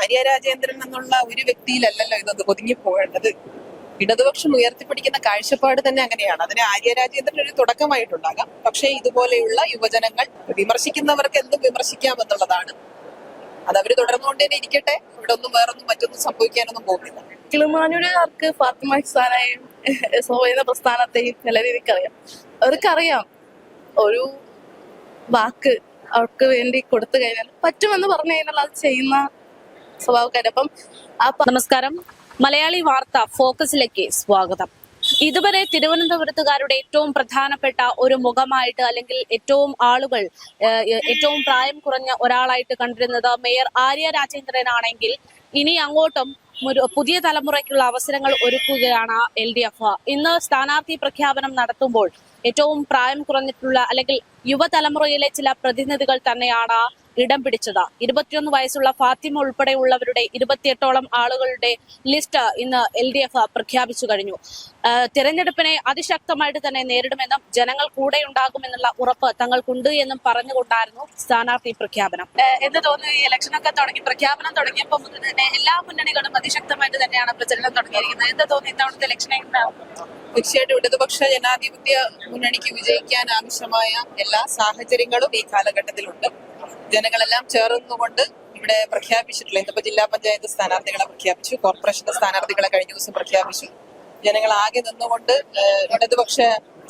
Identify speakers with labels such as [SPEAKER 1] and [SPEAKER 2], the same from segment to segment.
[SPEAKER 1] ആര്യ രാജേന്ദ്രൻ എന്നുള്ള ഒരു വ്യക്തിയിലല്ലല്ലോ ഇതൊന്ന് ഒതുങ്ങി പോകേണ്ടത്. ഇടതുപക്ഷം ഉയർത്തിപ്പിടിക്കുന്ന കാഴ്ചപ്പാട് തന്നെ അങ്ങനെയാണ്. അതിന് ആര്യ രാജേന്ദ്രൻ ഒരു തുടക്കമായിട്ടുണ്ടാകാം. പക്ഷേ ഇതുപോലെയുള്ള യുവജനങ്ങൾ വിമർശിക്കുന്നവർക്ക് എന്തും വിമർശിക്കാമെന്നുള്ളതാണ് അത് അവർ തുടർന്നുകൊണ്ട് തന്നെ ഇരിക്കട്ടെ. ഇവിടെ ഒന്നും വേറൊന്നും മറ്റൊന്നും സംഭവിക്കാനൊന്നും പോകുന്നില്ല.
[SPEAKER 2] കിളിമാനൂരുകാർക്ക് ഫാത്തിമ ഹിസാനെയും പ്രസ്ഥാനത്തെയും നല്ല രീതിക്ക് അറിയാം അവർക്കറിയാം ഒരു വാക്ക് അവർക്ക് വേണ്ടി കൊടുത്തു കഴിഞ്ഞാൽ പറ്റുമെന്ന് പറഞ്ഞു കഴിഞ്ഞാൽ അത് ചെയ്യുന്ന സ്വഭാവക്കാര് അപ്പൊ
[SPEAKER 3] നമസ്കാരം. മലയാളി വാർത്ത ഫോക്കസിലേക്ക് സ്വാഗതം. ഇതുവരെ തിരുവനന്തപുരത്തുകാരുടെ ഏറ്റവും പ്രധാനപ്പെട്ട ഒരു മുഖമായിട്ട് അല്ലെങ്കിൽ ഏറ്റവും ആളുകൾ ഏറ്റവും പ്രായം കുറഞ്ഞ ഒരാളായിട്ട് കണ്ടിരുന്നത് മേയർ ആര്യ രാജേന്ദ്രനാണെങ്കിൽ ഇനി അങ്ങോട്ടും പുതിയ തലമുറയ്ക്കുള്ള അവസരങ്ങൾ ഒരുക്കുകയാണ് എൽ ഡി എഫ്. ഇന്ന് സ്ഥാനാർത്ഥി പ്രഖ്യാപനം നടത്തുമ്പോൾ ഏറ്റവും പ്രായം കുറഞ്ഞിട്ടുള്ള അല്ലെങ്കിൽ യുവതലമുറയിലെ ചില പ്രതിനിധികൾ തന്നെയാണ് ഇടം പിടിച്ചത്. ഇരുപത്തിയൊന്ന് വയസ്സുള്ള ഫാത്തിമ ഉൾപ്പെടെയുള്ളവരുടെ ഇരുപത്തിയെട്ടോളം ആളുകളുടെ ലിസ്റ്റ് ഇന്ന് എൽ ഡി എഫ് പ്രഖ്യാപിച്ചു കഴിഞ്ഞു. തിരഞ്ഞെടുപ്പിനെ അതിശക്തമായിട്ട് തന്നെ നേരിടുമെന്നും ജനങ്ങൾ കൂടെ ഉണ്ടാകുമെന്നുള്ള ഉറപ്പ് തങ്ങൾക്കുണ്ട് എന്നും പറഞ്ഞുകൊണ്ടായിരുന്നു സ്ഥാനാർത്ഥി പ്രഖ്യാപനം. എന്ന് തോന്നുന്നു? ഈ ഇലക്ഷനൊക്കെ തുടങ്ങി പ്രഖ്യാപനം തുടങ്ങിയപ്പോൾ മുതൽ തന്നെ എല്ലാ മുന്നണികളും അതിശക്തമായിട്ട് തന്നെയാണ് പ്രചരണം തുടങ്ങിയിരിക്കുന്നത്. എന്ത് തോന്നുന്നു ഇത്തവണത്തെ ഇലക്ഷനെ
[SPEAKER 1] തീർച്ചയായിട്ടും ഇടതുപക്ഷ ജനാധിപത്യ മുന്നണിക്ക് വിജയിക്കാൻ ആവശ്യമായ എല്ലാ സാഹചര്യങ്ങളും ഈ കാലഘട്ടത്തിലുണ്ട്. ജനങ്ങളെല്ലാം ചേർന്നുകൊണ്ട് ഇവിടെ പ്രഖ്യാപിച്ചിട്ടുള്ള ഇന്നിപ്പോ ജില്ലാ പഞ്ചായത്ത് സ്ഥാനാർത്ഥികളെ പ്രഖ്യാപിച്ചു കോർപ്പറേഷന്റെ സ്ഥാനാർത്ഥികളെ കഴിഞ്ഞ ദിവസം പ്രഖ്യാപിച്ചു. ജനങ്ങൾ ആകെ നിന്നുകൊണ്ട് ഇടതുപക്ഷ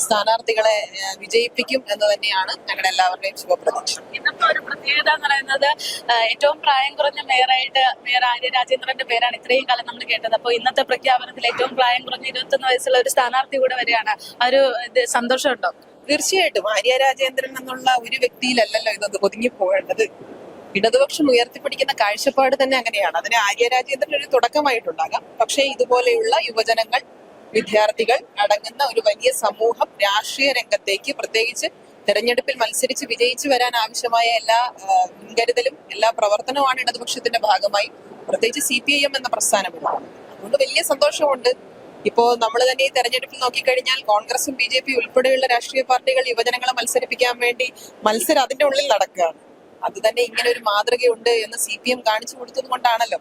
[SPEAKER 1] സ്ഥാനാർത്ഥികളെ വിജയിപ്പിക്കും എന്ന് തന്നെയാണ് ഞങ്ങളുടെ എല്ലാവരുടെയും ശുഭപ്രതീക്ഷ.
[SPEAKER 3] ഇന്നത്തെ ഒരു പ്രത്യേകത എന്ന് പറയുന്നത് ഏറ്റവും പ്രായം കുറഞ്ഞ മേയറായിട്ട് മേയർ ആര്യ രാജേന്ദ്രന്റെ പേരാണ് ഇത്രയും കാലം നമ്മൾ കേട്ടത്. അപ്പോൾ ഇന്നത്തെ പ്രഖ്യാപനത്തിൽ ഏറ്റവും പ്രായം കുറഞ്ഞ ഇരുപത്തൊന്ന് വയസ്സുള്ള ഒരു സ്ഥാനാർത്ഥി കൂടെ വരികയാണ്. ആ ഒരു സന്തോഷമുണ്ടോ?
[SPEAKER 1] തീർച്ചയായിട്ടും. ആര്യ രാജേന്ദ്രൻ എന്നുള്ള ഒരു വ്യക്തിയിലല്ലല്ലോ ഇതൊന്ന് ഒതുങ്ങി പോകേണ്ടത്. ഇടതുപക്ഷം ഉയർത്തിപ്പിടിക്കുന്ന കാഴ്ചപ്പാട് തന്നെ അങ്ങനെയാണ്. അതിന് ആര്യ രാജേന്ദ്രൻ ഒരു തുടക്കമായിട്ടുണ്ടാകാം. പക്ഷേ ഇതുപോലെയുള്ള യുവജനങ്ങൾ വിദ്യാർത്ഥികൾ അടങ്ങുന്ന ഒരു വലിയ സമൂഹം രാഷ്ട്രീയ രംഗത്തേക്ക് പ്രത്യേകിച്ച് തെരഞ്ഞെടുപ്പിൽ മത്സരിച്ച് വിജയിച്ചു വരാൻ ആവശ്യമായ എല്ലാ മുൻകരുതലും എല്ലാ പ്രവർത്തനവുമാണ് ഇടതുപക്ഷത്തിന്റെ ഭാഗമായി. പ്രത്യേകിച്ച് സി പി ഐ എം എന്ന പ്രസ്ഥാനം അതുകൊണ്ട് വലിയ സന്തോഷമുണ്ട്. ഇപ്പോ നമ്മൾ തന്നെ ഈ തെരഞ്ഞെടുപ്പിൽ നോക്കിക്കഴിഞ്ഞാൽ കോൺഗ്രസും ബി ജെ പി ഉൾപ്പെടെയുള്ള രാഷ്ട്രീയ പാർട്ടികൾ യുവജനങ്ങളെ മത്സരിപ്പിക്കാൻ വേണ്ടി മത്സരം അതിന്റെ ഉള്ളിൽ നടക്കുകയാണ് അത് തന്നെ ഇങ്ങനെ ഒരു മാതൃകയുണ്ട് എന്ന് സി പി എം കാണിച്ചു കൊടുത്തത് കൊണ്ടാണല്ലോ.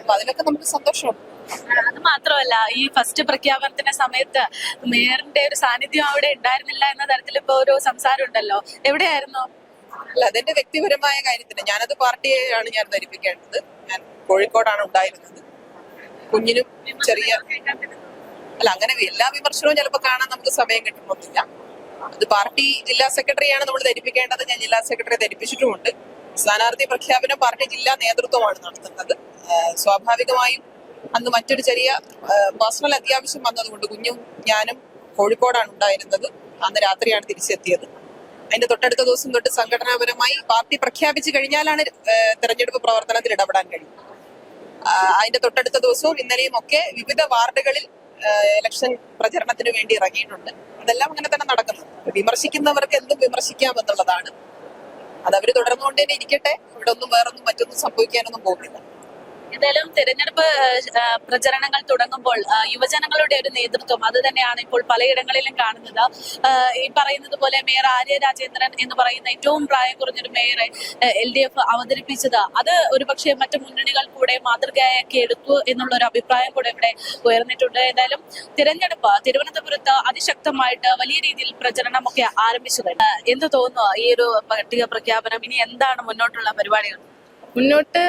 [SPEAKER 1] അപ്പൊ അതിലൊക്കെ നമുക്ക് സന്തോഷമുണ്ട്
[SPEAKER 3] അത് മാത്രമല്ല ഈ ഫസ്റ്റ് പ്രഖ്യാപനത്തിന്റെ സമയത്ത് മേയറിന്റെ ഒരു സാന്നിധ്യം അവിടെ ഉണ്ടായിരുന്നില്ല എന്ന തരത്തിൽ ഇപ്പൊ ഒരു സംസാരം ഉണ്ടല്ലോ. എവിടെയായിരുന്നു?
[SPEAKER 1] അല്ല അതെന്റെ വ്യക്തിപരമായ കാര്യത്തിന് ഞാനത് പാർട്ടിയെയാണ് ഞാൻ ധരിപ്പിക്കേണ്ടത്. ഞാൻ കോഴിക്കോടാണ് ഉണ്ടായിരുന്നത്. കുഞ്ഞിനും ചെറിയ അല്ല അങ്ങനെ എല്ലാ വിമർശനവും ചിലപ്പോൾ കാണാൻ നമുക്ക് സമയം കിട്ടുന്നില്ല അത് പാർട്ടി ജില്ലാ സെക്രട്ടറിയാണ് നമ്മൾ ധരിപ്പിക്കേണ്ടത്. ഞാൻ ജില്ലാ സെക്രട്ടറി ധരിപ്പിച്ചിട്ടുമുണ്ട്. സ്ഥാനാർത്ഥി പ്രഖ്യാപനം പാർട്ടി ജില്ലാ നേതൃത്വമാണ് നടത്തുന്നത്. സ്വാഭാവികമായും അന്ന് മറ്റൊരു ചെറിയ പേഴ്സണൽ അത്യാവശ്യം വന്നതുകൊണ്ട് കുഞ്ഞും ഞാനും കോഴിക്കോടാണ് ഉണ്ടായിരുന്നത്. അന്ന് രാത്രിയാണ് തിരിച്ചെത്തിയത്. അതിന്റെ തൊട്ടടുത്ത ദിവസം തൊട്ട് സംഘടനാപരമായി പാർട്ടി പ്രഖ്യാപിച്ചു കഴിഞ്ഞാലാണ് തെരഞ്ഞെടുപ്പ് പ്രവർത്തനത്തിൽ ഇടപെടാൻ കഴിയും അതിന്റെ തൊട്ടടുത്ത ദിവസവും ഇന്നലെയും ഒക്കെ വിവിധ വാർഡുകളിൽ ഇലക്ഷൻ പ്രചരണത്തിന് വേണ്ടി ഇറങ്ങിയിട്ടുണ്ട്. അതെല്ലാം അങ്ങനെ തന്നെ നടക്കുന്നു. വിമർശിക്കുന്നവർക്ക് എന്തും വിമർശിക്കാമെന്നുള്ളതാണ് അത് അതവര് തുടർന്നുകൊണ്ടേ ഇരിക്കട്ടെ ഇവിടെ ഒന്നും വേറൊന്നും മറ്റൊന്നും സംഭവിക്കാനൊന്നും പോകുന്നില്ല.
[SPEAKER 3] ഏതായാലും തിരഞ്ഞെടുപ്പ് പ്രചരണങ്ങൾ തുടങ്ങുമ്പോൾ യുവജനങ്ങളുടെ ഒരു നേതൃത്വം അത് തന്നെയാണ് ഇപ്പോൾ പലയിടങ്ങളിലും കാണുന്നത്. ഈ പറയുന്നത് പോലെ മേയർ ആര്യ രാജേന്ദ്രൻ എന്ന് പറയുന്ന ഏറ്റവും പ്രായം കുറഞ്ഞൊരു മേയറെ എൽ ഡി എഫ് അവതരിപ്പിച്ചത് അത് ഒരുപക്ഷെ മറ്റു മുന്നണികൾ കൂടെ മാതൃകയാക്കി എടുത്തു എന്നുള്ള ഒരു അഭിപ്രായം കൂടെ ഇവിടെ ഉയർന്നിട്ടുണ്ട്. ഏതായാലും തിരഞ്ഞെടുപ്പ് തിരുവനന്തപുരത്ത് അതിശക്തമായിട്ട് വലിയ രീതിയിൽ പ്രചരണമൊക്കെ ആരംഭിച്ചത് എന്ത് തോന്നുന്നു ഈ ഒരു പട്ടിക പ്രഖ്യാപനം? ഇനി എന്താണ് മുന്നോട്ടുള്ള പരിപാടികൾ?
[SPEAKER 2] മുന്നോട്ട്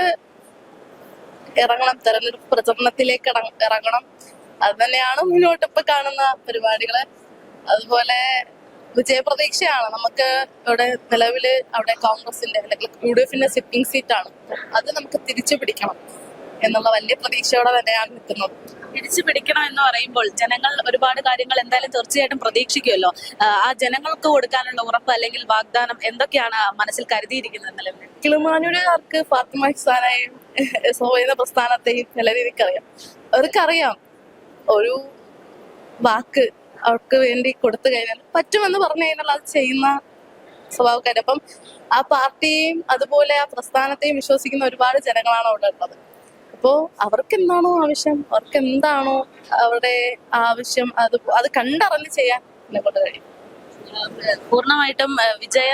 [SPEAKER 2] ഇറങ്ങണം തെരഞ്ഞെടുപ്പ് പ്രചരണത്തിലേക്ക് ഇറങ്ങ- ഇറങ്ങണം. അത് തന്നെയാണ് മുന്നോട്ട് ഇപ്പൊ കാണുന്ന പരിപാടികൾ. അതുപോലെ വിജയപ്രതീക്ഷയാണ്. നമുക്ക് ഇവിടെ നിലവിൽ അവിടെ കോൺഗ്രസിന്റെ അല്ലെങ്കിൽ യു ഡി എഫിന്റെ സിറ്റിംഗ് സീറ്റാണ്. അത് നമുക്ക് തിരിച്ചു പിടിക്കണം എന്നുള്ള വലിയ പ്രതീക്ഷയോടെ തന്നെയാണ് നിൽക്കുന്നത്.
[SPEAKER 3] തിരിച്ചു പിടിക്കണം എന്ന് പറയുമ്പോൾ ജനങ്ങൾ ഒരുപാട് കാര്യങ്ങൾ എന്തായാലും തീർച്ചയായിട്ടും പ്രതീക്ഷിക്കുമല്ലോ. ആ, ആ ജനങ്ങൾക്ക് കൊടുക്കാനുള്ള ഉറപ്പ് അല്ലെങ്കിൽ വാഗ്ദാനം എന്തൊക്കെയാണ് മനസ്സിൽ കരുതിയിരിക്കുന്നത് നിലവിൽ?
[SPEAKER 2] കിളിമാനൂരുകാർക്ക് ഫാത്തിമ ഹിസാനെയും സോയന പ്രസ്ഥാനത്തെയും നല്ല രീതിക്ക് അറിയാം അവർക്കറിയാം ഒരു വാക്ക് അവർക്ക് വേണ്ടി കൊടുത്തു കഴിഞ്ഞാൽ പറ്റുമെന്ന് പറഞ്ഞു കഴിഞ്ഞാൽ അത് ചെയ്യുന്ന സ്വഭാവക്കാർ അപ്പം ആ പാർട്ടിയെയും അതുപോലെ ആ പ്രസ്ഥാനത്തെയും വിശ്വസിക്കുന്ന ഒരുപാട് ജനങ്ങളാണ് അവിടെ ഉള്ളത്. അപ്പോ അവർക്ക് എന്താണോ ആവശ്യം? അവർക്ക് എന്താണോ അവരുടെ ആവശ്യം? അത് അത് കണ്ടറിഞ്ഞ് ചെയ്യാൻ എന്നെ കൊണ്ട് കഴിയും.
[SPEAKER 3] പൂർണമായിട്ടും വിജയ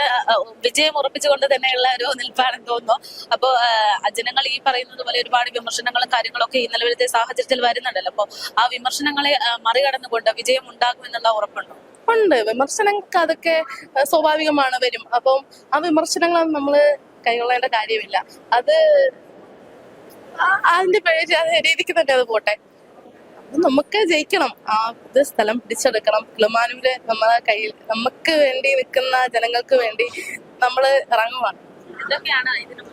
[SPEAKER 3] വിജയം ഉറപ്പിച്ചുകൊണ്ട് തന്നെയുള്ള ഒരു നിൽപ്പാണെന്ന് തോന്നുന്നു. അപ്പോ ഏഹ് ജനങ്ങൾ ഈ പറയുന്നത് പോലെ ഒരുപാട് വിമർശനങ്ങളും കാര്യങ്ങളൊക്കെ ഈ നിലവിലത്തെ സാഹചര്യത്തിൽ വരുന്നുണ്ടല്ലോ. അപ്പോ ആ വിമർശനങ്ങളെ മറികടന്നുകൊണ്ട് വിജയം ഉണ്ടാകും എന്നുള്ള ഉറപ്പുണ്ടോ?
[SPEAKER 2] ഉണ്ട്. വിമർശനങ്ങൾക്ക് അതൊക്കെ സ്വാഭാവികമാണ് വരും. അപ്പം ആ വിമർശനങ്ങൾ നമ്മൾ കൈകൊള്ളേണ്ട കാര്യമില്ല. അത് അതിന്റെ പേര് രീതിക്ക് തന്നെ അത് പോട്ടെ. നമുക്ക് ജയിക്കണം. ആ ഇത് സ്ഥലം പിടിച്ചെടുക്കണം. കിളിമാനൂര് നമ്മളെ കയ്യിൽ നമുക്ക് വേണ്ടി നിൽക്കുന്ന ജനങ്ങൾക്ക് വേണ്ടി നമ്മൾ ഇറങ്ങുവാണ്
[SPEAKER 3] ഇതൊക്കെയാണ് ഇതിനു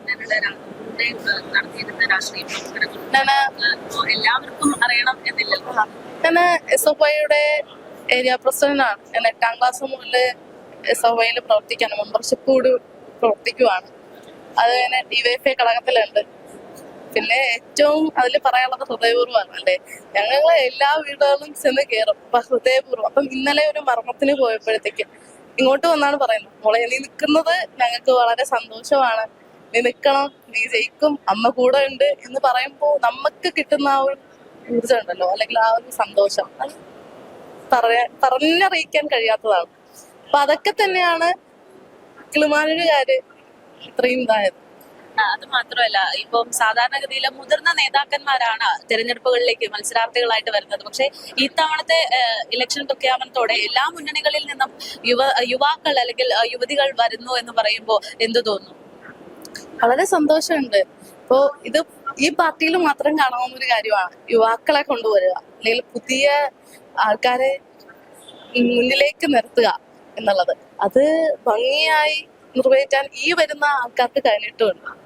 [SPEAKER 3] എല്ലാവർക്കും അറിയണം എന്നില്ലല്ലോ
[SPEAKER 2] ഞാൻ എസ് എഫ് ഐയുടെ ഏരിയ പ്രസിഡന്റാണ്. ഞാൻ എട്ടാം ക്ലാസ് മുതൽ എസ് എഫ് ഐയിൽ പ്രവർത്തിക്കാണ് മെമ്പർഷിപ്പ് കൂടി പ്രവർത്തിക്കുവാണ്. അത് തന്നെ ഡിവൈഎഫ്ഐ ഘടകത്തിലുണ്ട്. പിന്നെ ഏറ്റവും അതിൽ പറയാനുള്ളത് ഹൃദയപൂർവമാണ്. അല്ലേ? ഞങ്ങൾ എല്ലാ വീടുകളിലും ചെന്ന് കയറും അപ്പൊ ഹൃദയപൂർവം. അപ്പം ഇന്നലെ ഒരു മർമ്മത്തിന് പോയപ്പോഴത്തേക്ക് ഇങ്ങോട്ട് വന്നാണ് പറയുന്നത്. മോളെ നീ നിൽക്കുന്നത് ഞങ്ങൾക്ക് വളരെ സന്തോഷമാണ്. നീ നിൽക്കണം നീ ജയിക്കും അമ്മ കൂടെ ഉണ്ട് എന്ന് പറയുമ്പോൾ നമുക്ക് കിട്ടുന്ന ആ ഒരു ഊർജം ഉണ്ടല്ലോ. അല്ലെങ്കിൽ ആ ഒരു സന്തോഷം. പറയാ പറഞ്ഞറിയിക്കാൻ കഴിയാത്തതാണ്. അപ്പൊ അതൊക്കെ തന്നെയാണ് കിളിമാനൂരുകാര് ഇത്രയും ഇതായത്.
[SPEAKER 3] അത് മാത്രമല്ല. ഇപ്പം സാധാരണഗതിയിലെ മുതിർന്ന നേതാക്കന്മാരാണ് തെരഞ്ഞെടുപ്പുകളിലേക്ക് മത്സരാർത്ഥികളായിട്ട് വരുന്നത്. പക്ഷേ ഇത്തവണത്തെ ഇലക്ഷൻ പ്രഖ്യാപനത്തോടെ എല്ലാ മുന്നണികളിൽ നിന്നും യുവ യുവാക്കൾ അല്ലെങ്കിൽ യുവതികൾ വരുന്നു എന്ന് പറയുമ്പോൾ എന്തു തോന്നുന്നു
[SPEAKER 2] വളരെ സന്തോഷമുണ്ട്. ഇപ്പോ ഇത് ഈ പാർട്ടിയിൽ മാത്രം കാണാവുന്ന ഒരു കാര്യമാണ്. യുവാക്കളെ കൊണ്ടുവരിക. അല്ലെങ്കിൽ പുതിയ ആൾക്കാരെ മുന്നിലേക്ക് നിർത്തുക എന്നുള്ളത്. അത് ഭംഗിയായി നിർവഹിക്കാൻ ഈ വരുന്ന ആൾക്കാർക്ക് കഴിഞ്ഞിട്ടുമുണ്ട്.